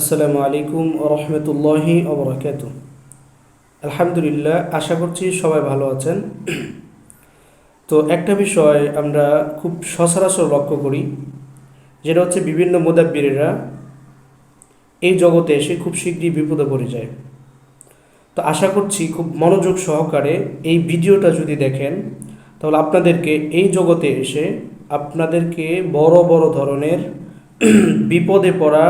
আসসালামু আলাইকুম রহমতুল্লাহি ওবরাকাত আলহামদুলিল্লাহ, আশা করছি সবাই ভালো আছেন। তো একটা বিষয় আমরা খুব সচরাচর লক্ষ্য করি, যেটা হচ্ছে বিভিন্ন মোদাব্বিরেরা এই জগতে এসে খুব শীঘ্রই বিপদে পড়ে যায়। তো আশা করছি খুব মনোযোগ সহকারে এই ভিডিওটা যদি দেখেন, তাহলে আপনাদেরকে এই জগতে এসে আপনাদেরকে বড় বড় ধরনের বিপদে পড়া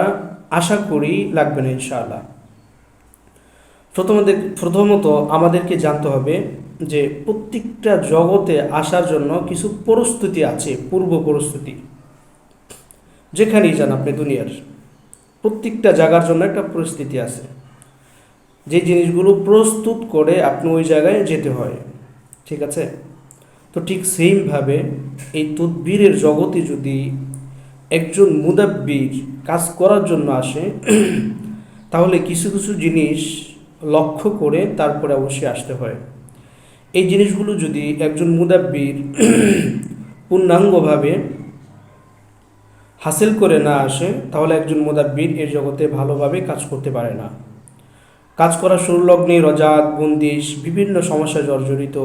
আশা করি লাগবে না, ইনশাআল্লাহ। প্রথমত প্রথমত আমাদেরকে জানতে হবে যে প্রত্যেকটা জগতে আসার জন্য কিছু প্রস্তুতি আছে, পূর্ব প্রস্তুতি। যেখানেই যান আপনি দুনিয়ার, প্রত্যেকটা জায়গার জন্য একটা পরিস্থিতি আছে। যে জিনিসগুলো প্রস্তুত করে আপনি ওই জায়গায় যেতে হয়, ঠিক আছে? তো ঠিক সেইমভাবে এই তদ্বীরের জগতে যদি একজন মুদাব্বির কাজ করার জন্য আসে, তাহলে কিছু কিছু জিনিস লক্ষ্য করে তারপরে অবশ্যই আসতে হয়। এই জিনিসগুলো যদি একজন মুদাব্বির পূর্ণাঙ্গভাবে হাসিল করে না আসে, তাহলে একজন মুদাব্বির এই জগতে ভালোভাবে কাজ করতে পারে না। কাজ করার সুরলগ্নে, রজাত, বন্দিশ, বিভিন্ন সমস্যায় জর্জরিত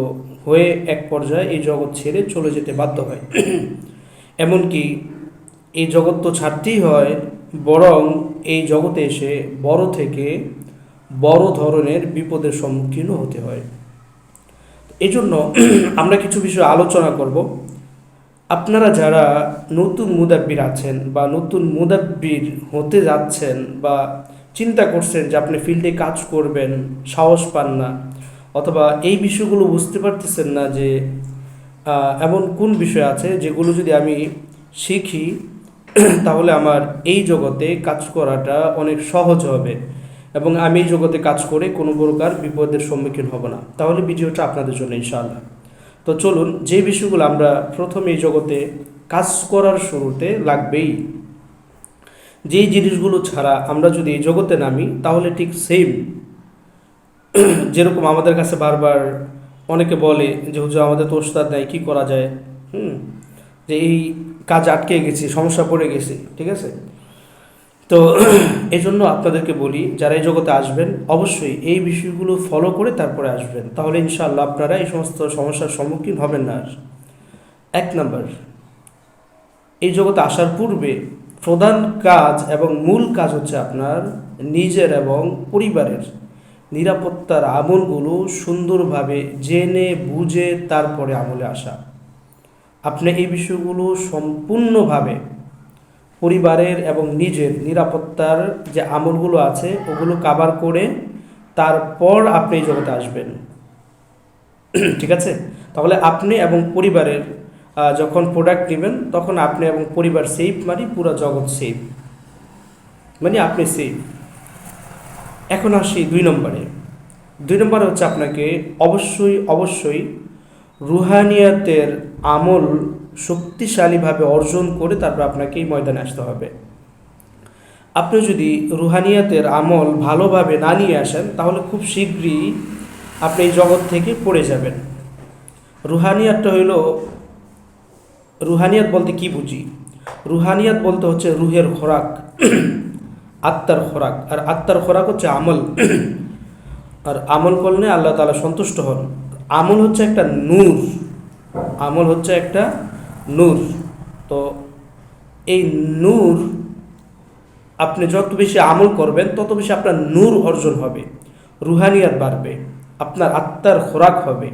হয়ে এক পর্যায়ে এই জগৎ ছেড়ে চলে যেতে বাধ্য হয়। এমনকি এই জগৎ তো ছাড়তেই হয়, বরং এই জগতে এসে বড় থেকে বড় ধরনের বিপদের সম্মুখীনও হতে হয়। এই জন্য আমরা কিছু বিষয় আলোচনা করব। আপনারা যারা নতুন মুদাব্বির আছেন বা নতুন মুদাব্বির হতে যাচ্ছেন বা চিন্তা করছেন যে আপনি ফিল্ডে কাজ করবেন, সাহস পান না, অথবা এই বিষয়গুলো বুঝতে পারতেছেন না যে এমন কোন বিষয় আছে যেগুলো যদি আমি শিখি তাহলে আমার এই জগতে কাজ করাটা অনেক সহজ হবে এবং আমি এই জগতে কাজ করে কোনো প্রকার বিপদের সম্মুখীন হব না। তাহলে ভিডিওটা আপনাদের জন্য ইনশাআল্লাহ। তো চলুন, যে বিষয়গুলো আমরা প্রথম এই জগতে কাজ করার শুরুতে লাগবেই, যেই জিনিসগুলো ছাড়া আমরা যদি এই জগতে নামি, তাহলে ঠিক সেম যেরকম আমাদের কাছে বারবার অনেকে বলে যে, হুজুর, আমাদের তো ওস্তাদ নাই, কী করা যায়? যে এই কাজ আটকে গেছি, সমস্যা পড়ে গেছি, ঠিক আছে? তো এই জন্য আপনাদেরকে বলি, যারা এই জগতে আসবেন, অবশ্যই এই বিষয়গুলো ফলো করে তারপরে আসবেন। তাহলে ইনশাআল্লাহ আপনারা এই সমস্ত সমস্যার সম্মুখীন হবেন না এক নম্বর, এই জগতে আসার পূর্বে প্রধান কাজ এবং মূল কাজ হচ্ছে আপনার নিজের এবং পরিবারের নিরাপত্তার আমলগুলো সুন্দরভাবে জেনে, বুঝে তারপরে আমলে আসা। আপনি এই বিষয়গুলো সম্পূর্ণভাবে পরিবারের এবং নিজের নিরাপত্তার যে আমলগুলো আছে, ওগুলো কাবার করে তারপর আপনি এই জগতে আসবেন। ঠিক আছে? তাহলে আপনি এবং পরিবারের যখন প্রোডাক্ট নেবেন, তখন আপনি এবং পরিবার সেফ মানে পুরো জগৎ সেফ মানে আপনি সেফ এখন আসি দুই নম্বরে। দুই নম্বরে হচ্ছে আপনাকে অবশ্যই অবশ্যই রুহানিয়াতের আমল শক্তিশালীভাবে অর্জন করে তারপর আপনাকে এই ময়দানে আসতে হবে। আপনি যদি রুহানিয়াতের আমল ভালোভাবে না নিয়ে আসেন, তাহলে খুব শীঘ্রই আপনি এই জগৎ থেকে পড়ে যাবেন। রুহানিয়াতটা হইল, রুহানিয়াত বলতে কি বুঝি? রুহানিয়াত বলতে হচ্ছে রুহের খোরাক, আত্মার খোরাক। আর আত্মার খোরাক হচ্ছে আমল। আর আমল করলে আল্লাহ তালা সন্তুষ্ট হন। আমল হচ্ছে একটা নূর। আমল হচ্ছে একটা নূর। তো এই নূর আপনি যত বেশি আমল করবেন, তত বেশি আপনার নূর অর্জন হবে, রুহানিয়াত বাড়বে, আপনার আত্মার খোরাক হবে,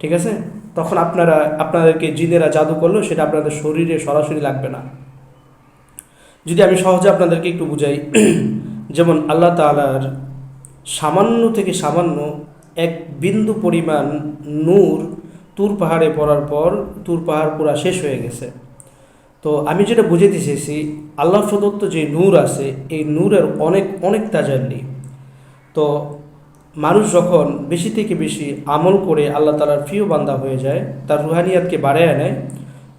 ঠিক আছে? তখন আপনারা, আপনাদেরকে জিনেরা জাদু করলেও সেটা আপনাদের শরীরে সরাসরি লাগবে না। যদি আমি সহজে আপনাদেরকে একটু বুঝাই, যেমন আল্লাহ তালার সামান্য থেকে সামান্য এক বিন্দু পরিমাণ নূর তুর পাহাড়ে পড়ার পর তুর পাহাড় পুরা শেষ হয়ে গেছে। তো আমি যেটা বুঝাতে চেয়েছি আল্লাহ প্রদত্ত যে নূর আছে, এই নূরের অনেক অনেক তাজাল্লি। তো মানুষ যখন বেশি থেকে বেশি আমল করে আল্লাহ তালার প্রিয় বান্দা হয়ে যায়, তার রুহানিয়াতকে বাড়ায় নেয়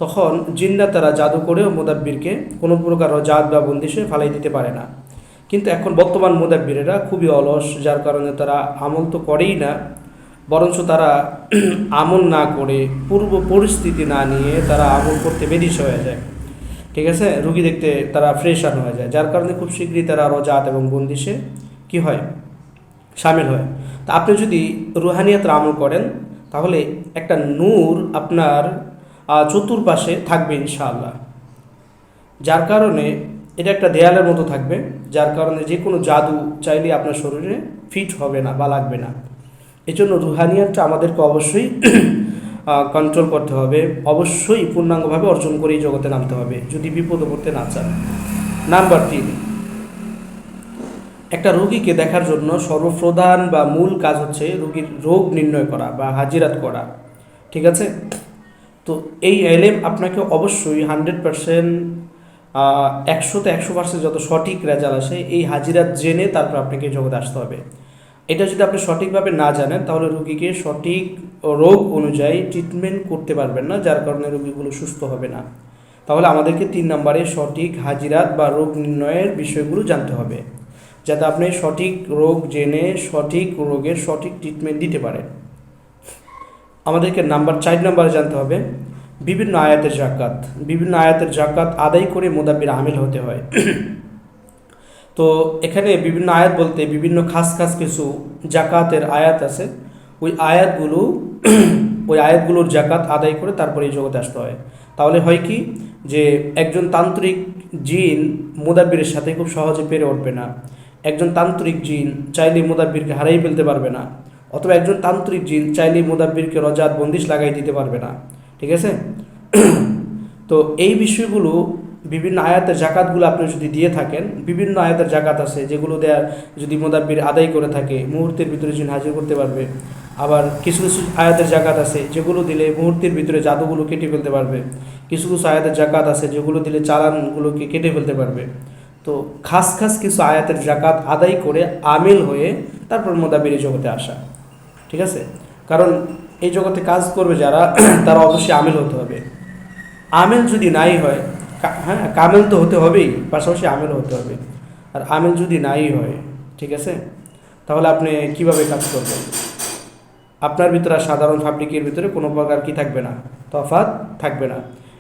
তখন জিন্না তারা জাদু করেও মোদাব্বিরকে কোনো প্রকার জাত বা বন্দিশে ফালাই দিতে পারে না। কিন্তু এখন বর্তমান মোদাব্বিরেরা খুবই অলস, যার কারণে তারা আমল তো করেই না বরঞ্চ তারা আমল না করে, পূর্ব পরিস্থিতি না নিয়ে তারা আমল করতে বেদিস হয়ে যায়। ঠিক আছে? রুগী দেখতে তারা ফ্রেশ আন হয়ে যায়। যার কারণে খুব শীঘ্রই তারা রজাত এবং বন্দিশে কি হয়? সামিল হয়। তা আপনি যদি রুহানিয়াতের আমল করেন, তাহলে একটা নূর আপনার চতুর্পাশে থাকবে ইনশাআল্লাহ। যার কারণে এটা একটা দেয়ালের মতো থাকবে, যার কারণে যে কোনো জাদু চাইলে আপনার শরীরে ফিট হবে না বা লাগবে না। এই জন্য রুহানিয়াতটা আমাদেরকে অবশ্যই কন্ট্রোল করতে হবে। অবশ্যই পূর্ণাঙ্গভাবে অর্জন করে এই জগতে নামতে হবে, যদি বিপদে পড়তে না চান। নাম্বার তিন একটা রোগীকে দেখার জন্য সর্বপ্রধান বা মূল কাজ হচ্ছে রোগীর রোগ নির্ণয় করা বা হাজিরাত করা। ঠিক আছে? তো এই এলেম আপনাকে অবশ্যই হান্ড্রেড পারসেন্ট একশোতে একশো পার্সেন্ট যত সঠিক রেজাল্ট আসে, এই হাজিরাত জেনে তারপর আপনাকে জগতে আসতে হবে। এটা যদি আপনি সঠিকভাবে না জানেন, তাহলে রুগীকে সঠিক রোগ অনুযায়ী ট্রিটমেন্ট করতে পারবেন না, যার কারণে রোগীগুলো সুস্থ হবে না। তাহলে আমাদেরকে তিন নম্বরে সঠিক হাজিরাত বা রোগ নির্ণয়ের বিষয়গুলো জানতে হবে, যাতে আপনি সঠিক রোগ জেনে সঠিক রোগের সঠিক ট্রিটমেন্ট দিতে পারেন। আমাদেরকে নাম্বার, চার নাম্বারে জানতে হবে, বিভিন্ন আয়াতের জাকাত। বিভিন্ন আয়াতের জাকাত আদায় করে মোদাব্বির আমিল হতে হয়। তো এখানে বিভিন্ন আয়াত বলতে বিভিন্ন খাস খাস কিছু জাকাতের আয়াত আছে। ওই আয়াতগুলো, ওই আয়াতগুলোর জাকাত আদায় করে তারপরে এই জগতে আসতে হয়। তাহলে হয় কি? যে একজন তান্ত্রিক জিন মুদাব্বিরের সাথে খুব সহজে পেরে উঠবে না। একজন তান্ত্রিক জিন চাইলে মুদাব্বিরকে হারাই ফেলতে পারবে না। অথবা একজন তান্ত্রিক জিন চাইলে মুদাব্বিরকে রজাত বন্দিশ লাগাই দিতে পারবে না। ঠিক আছে? তো এই বিষয়গুলো বিভিন্ন আয়াতের জাকাতগুলো আপনি যদি দিয়ে থাকেন, বিভিন্ন আয়াতের জাকাত আছে যেগুলো দেয়ার যদি মোদাব্বির আদায় করে থাকে, মুহূর্তের ভিতরে জিন হাজির করতে পারবে। আবার কিছু কিছু আয়াতের জাকাত আছে যেগুলো দিলে মুহূর্তের ভিতরে জাদুগুলো কেটে ফেলতে পারবে। কিছু কিছু আয়াতের জাকাত আছে যেগুলো দিলে চালানগুলোকে কেটে ফেলতে পারবে। তো খাস খাস কিছু আয়াতের জাকাত আদায় করে আমিল হয়ে তারপর মোদাব্বির এই জগতে আসা। ঠিক আছে? কারণ এই জগতে কাজ করবে যারা, তারা অবশ্যই আমিল হতে হবে। আমিল যদি নাই হয় হ্যাঁ কামেল তো হতে হবেই, পাশাপাশি আমেল হতে হবে। আর আমেল যদি নাই হয়, ঠিক আছে? তাহলে আপনি কীভাবে কাজ করবেন? আপনার ভিতরে সাধারণ পাবলিকের ভিতরে কোনো প্রকার কি থাকবে না, তফাৎ থাকবে না।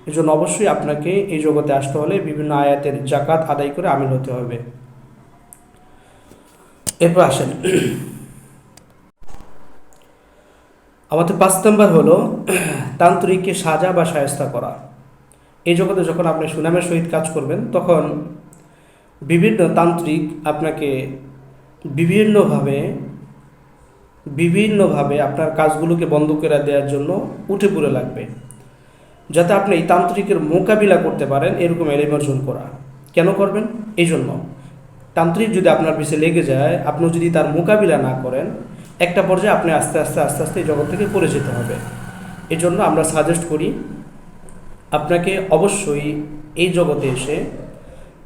এই জন্য অবশ্যই আপনাকে এই জগতে আসতে হলে বিভিন্ন আয়াতের জাকাত আদায় করে আমিল হতে হবে। এরপর আসেন। আমাদের পাঁচ নম্বর হলো, তান্ত্রিককে সাজা বা সায়স্তা করা। এই জগতে যখন আপনি সুনামের সহিত কাজ করবেন, তখন বিভিন্ন তান্ত্রিক আপনাকে বিভিন্নভাবে বিভিন্নভাবে আপনার কাজগুলোকে বন্ধ করে দেওয়ার জন্য উঠে পড়ে লাগবে। যাতে আপনি এই তান্ত্রিকের মোকাবিলা করতে পারেন, এরকম এলিম অর্জন করা। কেন করবেন? এই জন্য। তান্ত্রিক যদি আপনার পিছিয়ে লেগে যায়, আপনি যদি তার মোকাবিলা না করেন, একটা পর্যায়ে আপনি আস্তে আস্তে আস্তে আস্তে এই জগৎ থেকে পড়ে যেতে হবে। এই জন্য আমরা সাজেস্ট করি আপনাকে অবশ্যই এই জগতে এসে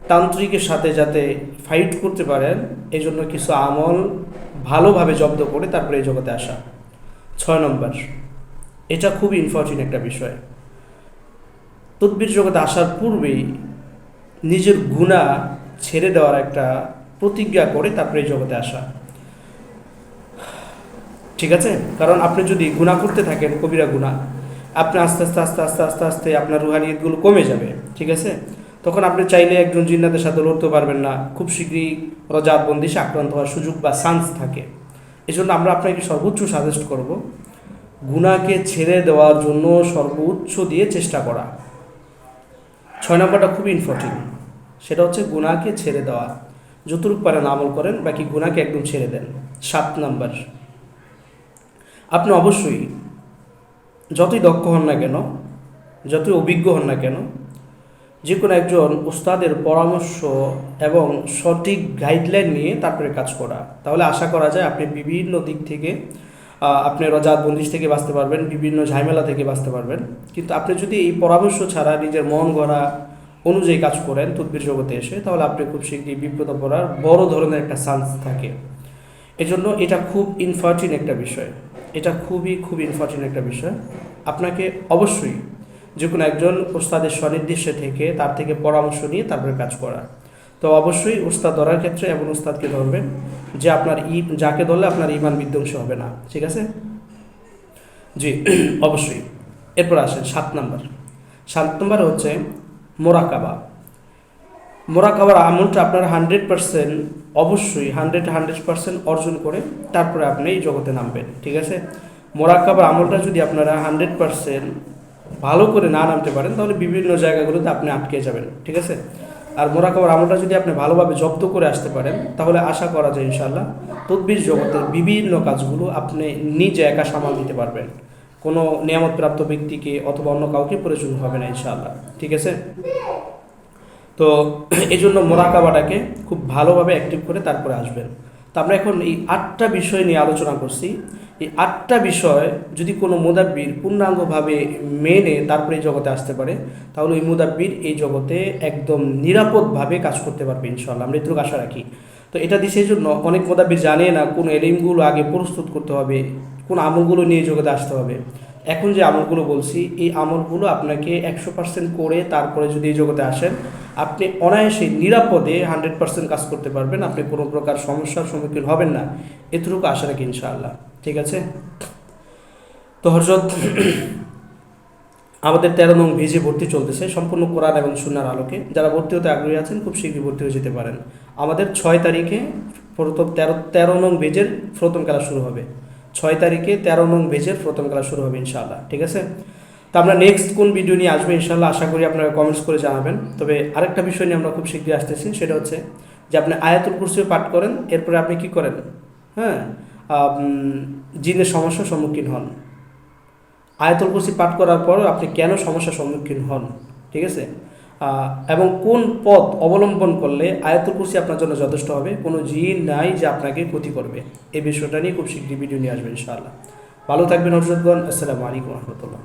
তান্ত্রিকের সাথে যাতে ফাইট করতে পারেন এই জন্য কিছু আমল ভালোভাবে জব্দ করে তারপরে এই জগতে আসা। ছয় নম্বর, এটা খুবই ইম্পর্টেন্ট একটা বিষয়। তদ্বির জগতে আসার পূর্বেই নিজের গুণা ছেড়ে দেওয়ার একটা প্রতিজ্ঞা করে তারপরে এই জগতে আসা। ঠিক আছে? কারণ আপনি যদি গুণা করতে থাকেন, কবিরা গুণা আপনি আস্তে আস্তে আস্তে আস্তে আস্তে আস্তে আপনার রুহানিয়তগুলো কমে যাবে, ঠিক আছে? তখন আপনি চাইলে একজন জিন্নাতের সাথে লড়তে পারবেন না। খুব শীঘ্রই রজাত বন্দিশে আক্রান্ত হওয়ার সুযোগ বা চান্স থাকে। এই জন্য আমরা আপনাকে সর্বোচ্চ সাজেস্ট করব গুণাকে ছেড়ে দেওয়ার জন্য সর্বোচ্চ দিয়ে চেষ্টা করা। ছয় নম্বরটা খুবই ইম্পর্টেন্ট সেটা হচ্ছে গুণাকে ছেড়ে দেওয়া। যতটুকু পারেন আমল করেন, বাকি গুণাকে একদম ছেড়ে দেন। সাত নাম্বার। আপনি অবশ্যই যতই দক্ষ হন না কেন, যতই অভিজ্ঞ হন না কেন যে কোনো একজন ওস্তাদের পরামর্শ এবং সঠিক গাইডলাইন নিয়ে তারপরে কাজ করা। তাহলে আশা করা যায় আপনি বিভিন্ন দিক থেকে আপনি রজাত বন্দিশ থেকে বাঁচতে পারবেন, বিভিন্ন ঝামেলা থেকে বাঁচতে পারবেন। কিন্তু আপনি যদি এই পরামর্শ ছাড়া নিজের মন গড়া অনুযায়ী কাজ করেন তদ্বির জগতে এসে, তাহলে আপনি খুব শীঘ্রই বিপদে পড়ার বড় ধরনের একটা চান্স থাকে। এজন্য এটা খুব ইনফর্টিন একটা বিষয়। এটা খুবই খুব ইনফর্টিন একটা বিষয়। আপনাকে অবশ্যই যে কোনো একজন ওস্তাদের স্বনির্দেশে থেকে তার থেকে পরামর্শ নিয়ে তারপরে কাজ করা। তো অবশ্যই ওস্তাদ ধরার ক্ষেত্রে এমন ওস্তাদকে ধরবেন যে আপনার ই, যাকে ধরলে আপনার ইমান বিধ্বংস হবে না। ঠিক আছে? জি, অবশ্যই। এরপর আসেন সাত নাম্বার। সাত নাম্বার হচ্ছে মোরাকাবা। মোরাকাবার আমলটা আপনার হান্ড্রেড পার্সেন্ট অবশ্যই হান্ড্রেড হান্ড্রেড পার্সেন্ট অর্জন করে তারপরে আপনি এই জগতে নামবেন, ঠিক আছে? মোরাকাবার আমলটা যদি আপনারা হান্ড্রেড পার্সেন্ট ভালো করে না নামতে পারেন, তাহলে বিভিন্ন জায়গাগুলোতে আপনি আটকে যাবেন, ঠিক আছে? আর মোরাকাবার আমলটা যদি আপনি ভালোভাবে জব্দ করে আসতে পারেন, তাহলে আশা করা যায় ইনশাল্লাহ তদ্বির জগতের বিভিন্ন কাজগুলো আপনি নিজে একা সামাল দিতে পারবেন। কোনো নিয়ামতপ্রাপ্ত ব্যক্তিকে অথবা অন্য কাউকে প্রয়োজন হবে না ইনশাআল্লাহ, ঠিক আছে? তো এই জন্য মোরাকাবাটাকে খুব ভালোভাবে অ্যাক্টিভ করে তারপরে আসবেন। তো আমরা এখন এই আটটা বিষয় নিয়ে আলোচনা করছি। এই আটটা বিষয় যদি কোনো মুদাব্বির পূর্ণাঙ্গভাবে মেনে তারপরে এই জগতে আসতে পারে, তাহলে ওই মুদাব্বির এই জগতে একদম নিরাপদভাবে কাজ করতে পারবে ইনশাল্লাহ আমরা এটুকু আশা রাখি। তো এটা দিয়ে সেই জন্য অনেক মোদাব্বির জানে না কোন এলিমগুলো আগে প্রস্তুত করতে হবে, কোন আমলগুলো নিয়ে জগতে আসতে হবে। এখন যে আমলগুলো বলছি, এই আমলগুলো আপনাকে একশো পার্সেন্ট করে তারপরে যদি এই জগতে আসেন আপনি অনায়াসে নিরাপদে হান্ড্রেড পার্সেন্ট কাজ করতে পারবেন। আপনি কোনো প্রকার সমস্যার সম্মুখীন হবেন না। এতটুকু আশা রাখি ইনশাআল্লাহ। ঠিক আছে? তো হরজত আমাদের তেরো নং ভিজে ভর্তি চলতেছে। সম্পূর্ণ কোরআন এবং সুনার আলোকে। যারা ভর্তি হতে আগ্রহী আছেন, খুব শীঘ্রই ভর্তি হয়ে যেতে পারেন। আমাদের ছয় তারিখে প্রথম তেরো তেরো নং বেজের প্রথম খেলা শুরু হবে। ছয় তারিখে তেরো নং বেজের প্রথম খেলা শুরু হবে ইনশাআল্লাহ। ঠিক আছে? তো আমরা নেক্সট কোন ভিডিও নিয়ে আসব ইনশাল্লাহ আশা করি আপনারা কমেন্টস করে জানাবেন। তবে আরেকটা বিষয় নিয়ে আমরা খুব শীঘ্রই আসতেছি, সেটা হচ্ছে যে আপনি আয়াতুল কুরসি পাঠ করেন, এরপরে আপনি কি করেন? হ্যাঁ? জিনের সমস্যার সম্মুখীন হন। আয়াতুল কুরসি পাঠ করার পর আপনি কেন সমস্যার সম্মুখীন হন? ঠিক আছে? এবং কোন পথ অবলম্বন করলে আয়াতুল কুরসি আপনার জন্য যথেষ্ট হবে? কোনো জিন নাই যে আপনাকে ক্ষতি করবে। এই বিষয়টা নিয়ে খুব শীঘ্রই ভিডিও নিয়ে আসবেন ইনশাআল্লাহ। ভালো থাকবেন হরজতগণ আসসালামু আলাইকুম রহমতুল্লাহ।